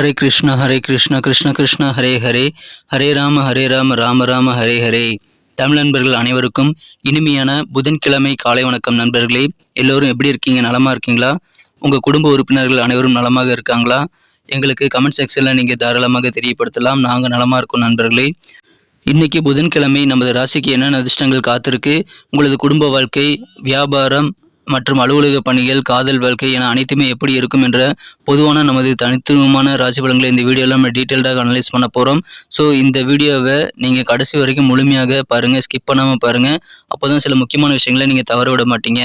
ஹரே கிருஷ்ணா ஹரே கிருஷ்ணா கிருஷ்ண கிருஷ்ண ஹரே ஹரே. ஹரே ராம ஹரே ராம ராம ராம ஹரே ஹரே. தமிழ் நண்பர்கள் அனைவருக்கும் இனிமையான புதன்கிழமை காலை வணக்கம் நண்பர்களே. எல்லோரும் எப்படி இருக்கீங்க? நலமாக இருக்கீங்களா? உங்கள் குடும்ப உறுப்பினர்கள் அனைவரும் நலமாக இருக்காங்களா? எங்களுக்கு கமெண்ட் செக்ஷனில் நீங்கள் தாராளமாக தெரியப்படுத்தலாம். நாங்கள் நலமாக இருக்கோம் நண்பர்களே. இன்னைக்கு புதன்கிழமை நமது ராசிக்கு என்னென்ன அதிர்ஷ்டங்கள் காத்திருக்கு? உங்களது குடும்ப வாழ்க்கை வியாபாரம் மற்றும் அலுவலக பணிகள் காதல் வாழ்க்கை என அனைத்துமே எப்படி இருக்கும் என்ற பொதுவான நமது தனித்துவமான ராசி பலன்களை இந்த வீடியோவில் நம்ம டீட்டெயில்டாக அனலைஸ் பண்ண போகிறோம் ஸோ இந்த வீடியோவை நீங்கள் கடைசி வரைக்கும் முழுமையாக பாருங்கள் ஸ்கிப் பண்ணாமல் பாருங்கள் அப்போ தான் சில முக்கியமான விஷயங்களை நீங்கள் தவற விட மாட்டீங்க.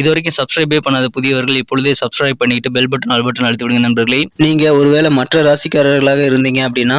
இது வரைக்கும் சப்ஸ்கிரைபே பண்ணாத புதியவர்கள் இப்பொழுதே சப்ஸ்கிரைப் பண்ணிட்டு பெல் பட்டன் ஆல் பட்டன் அழுத்தி விடுங்க நண்பர்களே. நீங்கள் ஒருவேளை மற்ற ராசிக்காரர்களாக இருந்தீங்க அப்படின்னா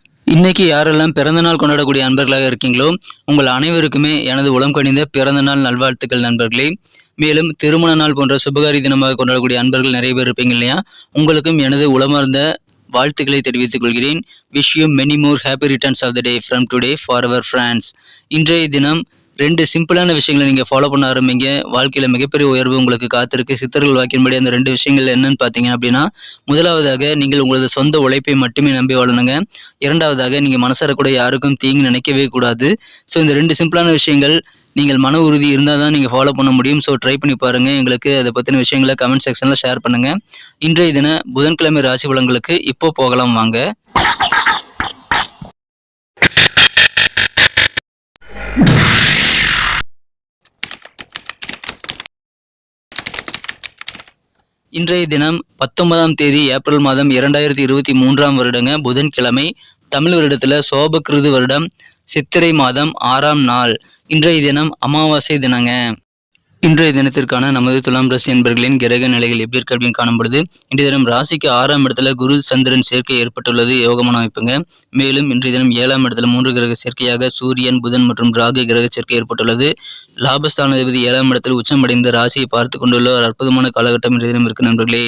இன்னைக்கு யாரெல்லாம் பிறந்த நாள் கொண்டாடக்கூடிய அன்பர்களாக இருக்கீங்களோ உங்கள் அனைவருக்குமே எனது உளம் கணிந்த பிறந்த நாள் நல்வாழ்த்துக்கள் நண்பர்களே. மேலும் திருமண நாள் போன்ற சுபகாரி தினமாக கொண்டாடக்கூடிய அன்பர்கள் நிறைய பேர் இருப்பீங்க இல்லையா? உங்களுக்கும் எனது உளமார்ந்த வாழ்த்துக்களை தெரிவித்துக் கொள்கிறேன். Wish you many more happy returns of the day from today for our friends இன்றைய தினம் ரெண்டு சிம்பிளான விஷயங்களை நீங்கள் ஃபாலோ பண்ண ஆரம்பிங்க. வாழ்க்கையில் மிகப்பெரிய உயர்வு உங்களுக்கு காத்திருக்கு. சித்தர்கள் வாக்கின்படி அந்த ரெண்டு விஷயங்கள் என்னன்னு பார்த்தீங்க அப்படின்னா முதலாவதாக நீங்கள் உங்களது சொந்த உழைப்பை மட்டுமே நம்பி வாழணுங்க. இரண்டாவதாக நீங்கள் மனசார கூட யாருக்கும் தீங்கு நினைக்கவே கூடாது. ஸோ இந்த ரெண்டு சிம்பிளான விஷயங்கள் நீங்கள் மன உறுதி இருந்தால் தான் நீங்கள் ஃபாலோ பண்ண முடியும். ஸோ ட்ரை பண்ணி பாருங்கள் எங்களுக்கு அதை பற்றின விஷயங்களை கமெண்ட் செக்ஷனில் ஷேர் பண்ணுங்கள் இன்றைய தின புதன்கிழமை ராசி பலன்களுக்கு இப்போ போகலாம் வாங்க. இன்றைய தினம் பத்தொன்பதாம் தேதி ஏப்ரல் மாதம் இரண்டாயிரத்தி இருபத்தி மூன்றாம் வருடங்க புதன்கிழமை தமிழ் வருடத்தில் சோபகிருது வருடம் சித்திரை மாதம் ஆறாம் நாள். இன்றைய தினம் அமாவாசை தினங்க. இன்றைய தினத்திற்கான நமது துலாம் ராசி என்பர்களின் கிரக நிலைகள் எப்படி இருக்கு அப்படின்னு காணப்படுது இன்றைய தினம் ராசிக்கு ஆறாம் இடத்துல குரு சந்திரன் சேர்க்கை ஏற்பட்டுள்ளது யோகமான அமைப்புங்க. மேலும் இன்றைய தினம் ஏழாம் இடத்துல மூன்று கிரக சேர்க்கையாக சூரியன் புதன் மற்றும் ராகு கிரக சேர்க்கை ஏற்பட்டுள்ளது. லாபஸ்தான அதிபதி ஏழாம் இடத்தில் உச்சமடைந்த ராசியை பார்த்து கொண்டுள்ள ஒரு அற்புதமான காலகட்டம் இன்றைய தினம் இருக்கு நண்பர்களே.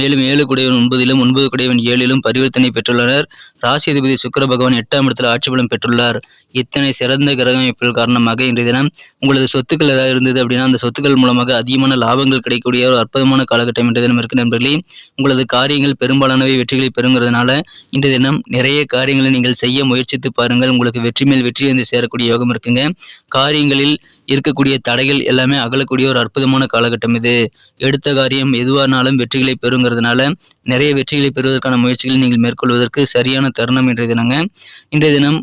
மேலும் ஏழு குடையவன் ஒன்பதிலும் ஒன்பது குடையவன் ஏழிலும் பரிவர்த்தனை பெற்றுள்ளனர். ராசி அதிபதி சுக்கர பகவான் எட்டாம் இடத்தில் ஆட்சி பலம் பெற்றுள்ளார். இத்தனை சிறந்த கிரக அமைப்புகள் காரணமாக இன்றைய தினம் உங்களது சொத்துக்கள் ஏதாவது இருந்தது அப்படின்னா அந்த சொத்துக்கள் மூலமாக அதிகமான லாபங்கள் கிடைக்கக்கூடிய ஒரு அற்புதமான காலகட்டம் என்ற தினம் இருக்கு நண்பர்களே. உங்களது காரியங்கள் பெரும்பாலானவை வெற்றிகளை பெறுங்கிறதுனால இந்த தினம் நிறைய காரியங்களை நீங்கள் செய்ய முயற்சித்து பாருங்கள். உங்களுக்கு வெற்றி மேல் வெற்றி வந்து சேரக்கூடிய யோகம் இருக்குங்க. காரியங்களில் இருக்கக்கூடிய தடைகள் எல்லாமே அகலக்கூடிய ஒரு அற்புதமான காலகட்டம் இது. எடுத்த காரியம் எதுவானாலும் வெற்றிகளை பெறுங்கிறதுனால நிறைய வெற்றிகளை பெறுவதற்கான முயற்சிகளை நீங்கள் மேற்கொள்வதற்கு சரியான தருணம் இன்றைய தினங்க. இன்றைய தினம்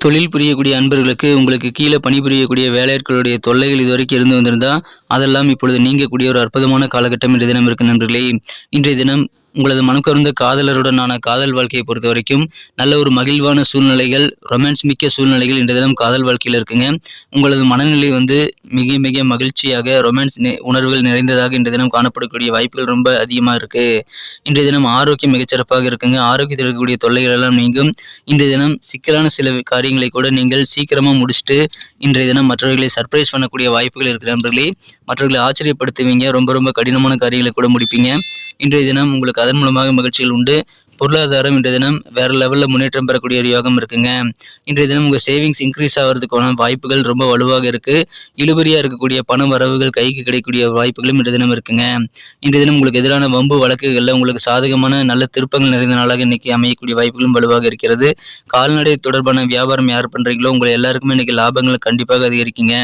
தொழில் புரியக்கூடிய அன்பர்களுக்கு உங்களுக்கு கீழே பணிபுரியக்கூடிய வேலையாட்களுடைய தொல்லைகள் இதுவரைக்கும் இருந்து வந்திருந்தா அதெல்லாம் இப்பொழுது நீங்கக்கூடிய ஒரு அற்புதமான காலகட்டம் இன்றைய தினம் இருக்கு நண்பர்களே. இன்றைய தினம் உங்களது மனக்கருந்த காதலருடனான காதல் வாழ்க்கையை பொறுத்த வரைக்கும் நல்ல ஒரு மகிழ்வான சூழ்நிலைகள் ரொமான்ஸ் மிக்க சூழ்நிலைகள் இன்றைய தினம் காதல் வாழ்க்கையில் இருக்குங்க. உங்களது மனநிலை வந்து மிக மிக மகிழ்ச்சியாக ரொமான்ஸ் உணர்வுகள் நிறைந்ததாக இன்றைய தினம் காணப்படக்கூடிய வாய்ப்புகள் ரொம்ப அதிகமாக இருக்கு. இன்றைய தினம் ஆரோக்கியம் மிகச்சிறப்பாக இருக்குங்க. ஆரோக்கியத்தில் இருக்கக்கூடிய தொல்லைகள் எல்லாம் நீங்கும். இன்றைய தினம் சிக்கலான சில காரியங்களை கூட நீங்கள் சீக்கிரமாக முடிச்சுட்டு இன்றைய தினம் மற்றவர்களை சர்ப்ரைஸ் பண்ணக்கூடிய வாய்ப்புகள் இருக்கிற நண்பர்களே. மற்றவர்களை ஆச்சரியப்படுத்துவீங்க. ரொம்ப ரொம்ப கடினமான காரியங்களை கூட முடிப்பீங்க. இன்றைய தினம் உங்களுக்கு அதன் மூலமாக மகிழ்ச்சிகள் உண்டு. பொருளாதாரம் இன்றைய தினம் வேற லெவலில் முன்னேற்றம் பெறக்கூடிய ஒரு யோகம் இருக்குங்க. இன்றைய தினம் உங்கள் சேவிங்ஸ் இன்க்ரீஸ் ஆகிறதுக்கான வாய்ப்புகள் ரொம்ப வலுவாக இருக்கு. இழுபறியாக இருக்கக்கூடிய பண வரவுகள் கைக்கு கிடைக்கக்கூடிய வாய்ப்புகளும் இன்றைய தினம் இருக்குங்க. இன்றைய தினம் உங்களுக்கு எதிரான வம்பு வழக்குகளில் உங்களுக்கு சாதகமான நல்ல திருப்பங்கள் நிறைந்த நாளாக இன்னைக்கு அமையக்கூடிய வாய்ப்புகளும் வலுவாக இருக்கிறது. கால்நடை தொடர்பான வியாபாரம் யார் பண்றீங்களோ உங்களை எல்லாருக்குமே இன்னைக்கு லாபங்கள் கண்டிப்பாக அதிகரிக்குங்க.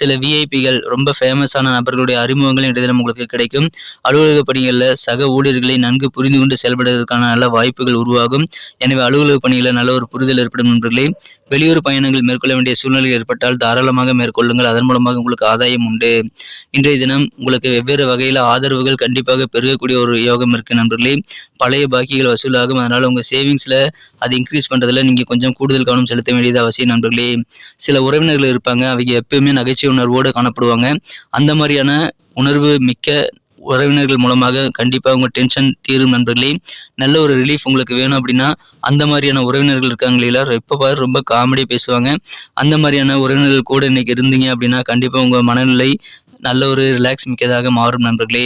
சில விஐபிகள் ரொம்ப ஃபேமஸான நபர்களுடைய அறிமுகங்கள் இன்றைய தினம் உங்களுக்கு கிடைக்கும். அலுவலக பணிகளில் சக ஊழியர்களை நன்கு புரிந்து கொண்டு செயல்படுவதற்கான நல்ல வாய்ப்புகள் உருவாகும். எனவே அலுவலக பணியில் நல்ல ஒரு புரிதல் ஏற்படும் நண்பர்களே. வெளியூர் பயணங்கள் மேற்கொள்ள வேண்டிய சூழ்நிலை ஏற்பட்டால் தாராளமாக மேற்கொள்ளுங்கள். அதன் மூலமாக உங்களுக்கு ஆதாயம் உண்டு. இன்றைய தினம் உங்களுக்கு வெவ்வேறு வகையில் ஆதரவுகள் கண்டிப்பாக பெருகக்கூடிய ஒரு யோகம் இருக்கு நண்பர்களே. பழைய பாக்கிகள் வசூலாகும். அதனால உங்கள் சேவிங்ஸ்ல அதை இன்க்ரீஸ் பண்ணுறதுல நீங்கள் கொஞ்சம் கூடுதல் கவனம் செலுத்த வேண்டியது அவசியம் நண்பர்களே. சில உறவினர்கள் இருப்பாங்க. அவங்க எப்பயுமே நகைச்சுவை உணர்வோடு காணப்படுவாங்க. அந்த மாதிரியான உணர்வு மிக்க உறவினர்கள் மூலமாக கண்டிப்பாக உங்கள் டென்ஷன் தீரும் நண்பர்களே. நல்ல ஒரு ரிலீஃப் உங்களுக்கு வேணும் அப்படின்னா அந்த மாதிரியான உறவினர்கள் இருக்காங்களே எல்லாரும் எப்போ பாரு ரொம்ப காமெடி பேசுவாங்க. அந்த மாதிரியான உறவினர்கள் கூட இன்னைக்கு இருந்தீங்க அப்படின்னா கண்டிப்பாக உங்கள் மனநிலை நல்ல ஒரு ரிலாக்ஸ் மிக்கதாக மாறும் நண்பர்களே.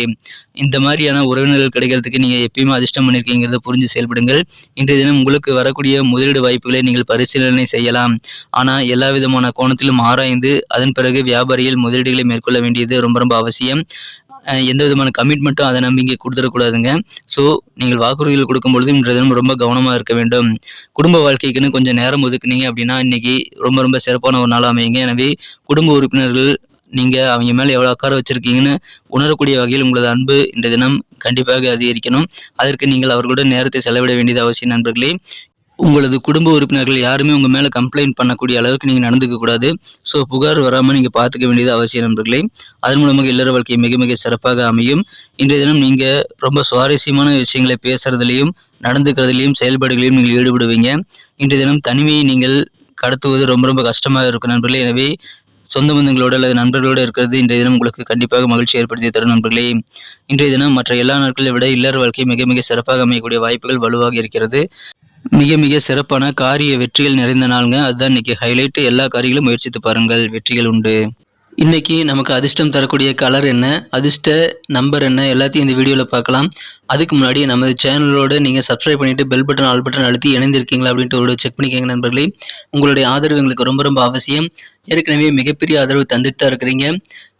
இந்த மாதிரியான உறவினர்கள் கிடைக்கிறதுக்கு நீங்கள் எப்பயுமே அதிர்ஷ்டம் பண்ணியிருக்கீங்கிறத புரிஞ்சு செயல்படுங்கள். இன்றைய தினம் உங்களுக்கு வரக்கூடிய முதலீடு வாய்ப்புகளை நீங்கள் பரிசீலனை செய்யலாம். ஆனால் எல்லா விதமான கோணத்திலும் ஆராய்ந்து அதன் பிறகு வியாபாரியில் முதலீடுகளை மேற்கொள்ள வேண்டியது ரொம்ப ரொம்ப அவசியம். எந்த விதமான கமிட்மெண்ட்டும் அதை நம்பி இங்கே கொடுத்துடக்கூடாதுங்க. ஸோ நீங்கள் வாக்குறுதிகள் கொடுக்கும்பொழுது இன்றைய தினம் ரொம்ப கவனமாக இருக்க வேண்டும். குடும்ப வாழ்க்கைக்குன்னு கொஞ்சம் நேரம் ஒதுக்குனீங்க அப்படின்னா இன்னைக்கு ரொம்ப ரொம்ப சிறப்பான ஒரு நாள் அமையுங்க. எனவே குடும்ப உறுப்பினர்கள் நீங்கள் அவங்க மேலே எவ்வளோ அக்கறை வச்சுருக்கீங்கன்னு உணரக்கூடிய வகையில் உங்களது அன்பு இன்றைய தினம் கண்டிப்பாக அதிகரிக்கணும். அதற்கு நீங்கள் அவர்களுடன் நேரத்தை செலவிட வேண்டியது அவசியம் நண்பர்களே. உங்களது குடும்ப உறுப்பினர்கள் யாருமே உங்கள் மேலே கம்ப்ளைண்ட் பண்ணக்கூடிய அளவுக்கு நீங்கள் நடந்துக்க கூடாது. ஸோ புகார் வராமல் நீங்கள் பார்த்துக்க வேண்டியது அவசியம் நண்பர்களே. அதன் மூலமாக இல்லற வாழ்க்கை மிக மிக சிறப்பாக அமையும். இன்றைய தினம் நீங்கள் ரொம்ப சுவாரஸ்யமான விஷயங்களை பேசுறதுலையும் நடந்துக்கிறதுலையும் செயல்பாடுகளையும் நீங்கள் ஈடுபடுவீங்க. இன்றைய தினம் தனிமையை நீங்கள் கடத்துவது ரொம்ப ரொம்ப கஷ்டமாக இருக்கும் நண்பர்களே. எனவே சொந்த பந்தங்களோடு அல்லது நண்பர்களோடு இருக்கிறது இன்றைய தினம் உங்களுக்கு கண்டிப்பாக மகிழ்ச்சி ஏற்படுத்தி தரும் நண்பர்களே. இன்றைய தினம் மற்ற எல்லா நாட்களை விட இல்லற வாழ்க்கை மிக மிக சிறப்பாக அமையக்கூடிய வாய்ப்புகள் வலுவாக இருக்கிறது. மிக மிக சிறப்பான காரிய வெற்றிகள் நிறைந்த நாளுங்க. அதுதான் இன்னைக்கு ஹைலைட் எல்லா காரியங்களும் முயற்சித்து பாருங்கள். வெற்றிகள் உண்டு. இன்னைக்கு நமக்கு அதிர்ஷ்டம் தரக்கூடிய கலர் என்ன? அதிர்ஷ்ட நம்பர் என்ன? எல்லாத்தையும் இந்த வீடியோவில் பார்க்கலாம். அதுக்கு முன்னாடி நமது சேனலோட நீங்கள் சப்ஸ்கிரைப் பண்ணிட்டு பெல் பட்டன் ஆல் பட்டன் அழுத்தி இணைந்திருக்கீங்களா அப்படின்ட்டு ஒரு செக் பண்ணிக்கோங்க நண்பர்களே. உங்களுடைய ஆதரவு எங்களுக்கு ரொம்ப ரொம்ப அவசியம். ஏற்கனவே மிகப்பெரிய ஆதரவு தந்துட்டு தான் இருக்கிறீங்க.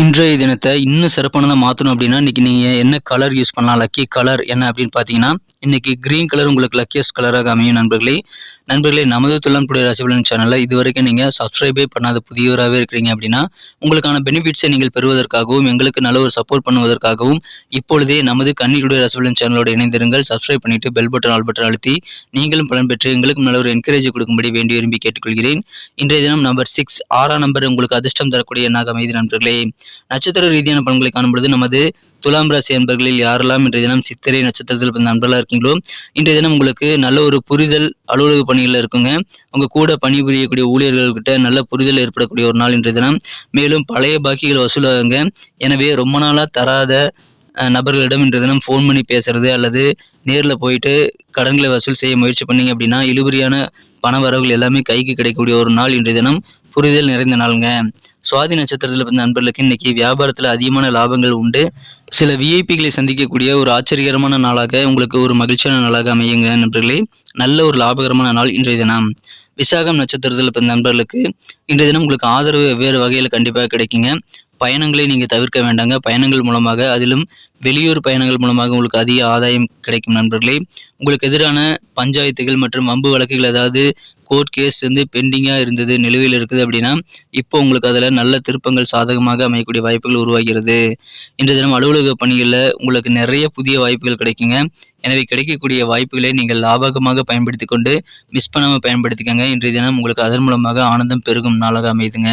இன்றைய தினத்தை இன்னும் சிறப்பானதாக மாற்றணும் அப்படின்னா இன்னைக்கு நீங்கள் என்ன கலர் யூஸ் பண்ணலாம்? லக்கி கலர் என்ன அப்படின்னு பார்த்தீங்கன்னா இன்றைக்கி கிரீன் கலர் உங்களுக்கு லக்கியஸ்ட் கலராக அமையும் நண்பர்களே. நண்பர்களே நமது துலாம் ராசிபலன் சேனலில் இது வரைக்கும் நீங்கள் சப்ஸ்கிரைபே பண்ணாத புதியவராகவே இருக்கிறீங்க அப்படின்னா உங்களுக்கான பெனிஃபிட்ஸை நீங்கள் பெறுவதற்காகவும் எங்களுக்கு நல்ல ஒரு சப்போர்ட் பண்ணுவதற்காகவும் இப்பொழுதே நமது கன்னியுடைய ராசிபலன் சேனலோடு இணைந்திருங்கள். சப்ஸ்கிரைப் பண்ணிட்டு பெல் பட்டன் ஆல் பட்டன் அழுத்தி நீங்களும் பலன் பெற்று எங்களுக்கும் நல்ல ஒரு என்கரேஜ் கொடுக்கும்படி வேண்டி விரும்பி கேட்டுக்கொள்கிறேன். இன்றைய தினம் நம்பர் சிக்ஸ் ஆறாம் நம்பர் உங்களுக்கு அதிர்ஷ்டம் தரக்கூடிய எண்ணாக அமைதி நண்பர்களே. நட்சத்திர ரீதியான பலன்களை காணும்பொழுது நமது துலாம் ராசி அன்பர்களில் யாரெல்லாம் இன்றைய தினம் சித்திரை நட்சத்திரத்தில் பிறந்த நண்பர்களாக இருக்கீங்களோ இன்றைய தினம் உங்களுக்கு நல்ல ஒரு புரிதல் அலுவலக பணிகளில் இருக்குங்க. உங்க கூட பணிபுரியக்கூடிய ஊழியர்கள்கிட்ட நல்ல புரிதல் ஏற்படக்கூடிய ஒரு நாள் இன்றைய தினம். மேலும் பழைய பாக்கிகள் வசூலாகுங்க. எனவே ரொம்ப நாளாக தராத நபர்களிடம் இன்றைய தினம் ஃபோன் பண்ணி பேசுறது அல்லது நேரில் போயிட்டு கடன்களை வசூல் செய்ய முயற்சி பண்ணீங்க அப்படின்னா இழுபறியான பண வரவுகள் எல்லாமே கைக்கு கிடைக்கக்கூடிய ஒரு நாள் இன்றைய தினம். புரிதல் நிறைந்த நாளுங்க. சுவாதி நட்சத்திரத்தில் பிறந்த நண்பர்களுக்கு இன்னைக்கு வியாபாரத்தில் அதிகமான லாபங்கள் உண்டு. சில விஐபிகளை சந்திக்கக்கூடிய ஒரு ஆச்சரியகரமான நாளாக உங்களுக்கு ஒரு மகிழ்ச்சியான நாளாக அமையுங்க நண்பர்களே. நல்ல ஒரு லாபகரமான நாள் இன்றைய தினம். விசாகம் நட்சத்திரத்தில் பிறந்த நண்பர்களுக்கு இன்றைய தினம் உங்களுக்கு ஆதரவு வெவ்வேறு வகையில் கண்டிப்பாக கிடைக்குங்க. பயணங்களை நீங்கள் தவிர்க்க வேண்டாங்க. பயணங்கள் மூலமாக அதிலும் வெளியூர் பயணங்கள் மூலமாக உங்களுக்கு அதிக ஆதாயம் கிடைக்கும் நண்பர்களே. உங்களுக்கு எதிரான பஞ்சாயத்துகள் மற்றும் வம்பு வழக்குகள் ஏதாவது கோர்ட் கேஸ் வந்து பெண்டிங்காக இருந்தது நிலுவையில் இருக்குது அப்படின்னா இப்போ உங்களுக்கு அதில் நல்ல திருப்பங்கள் சாதகமாக அமையக்கூடிய வாய்ப்புகள் உருவாகிறது. இன்றைய தினம் அலுவலக பணிகளில் உங்களுக்கு நிறைய புதிய வாய்ப்புகள் கிடைக்குங்க. எனவே கிடைக்கக்கூடிய வாய்ப்புகளை நீங்கள் லாபகமாக பயன்படுத்தி கொண்டு மிஸ் பண்ணாமல் பயன்படுத்திக்கங்க. இன்றைய தினம் உங்களுக்கு அதன் மூலமாக ஆனந்தம் பெருகும் நாளாக அமையுதுங்க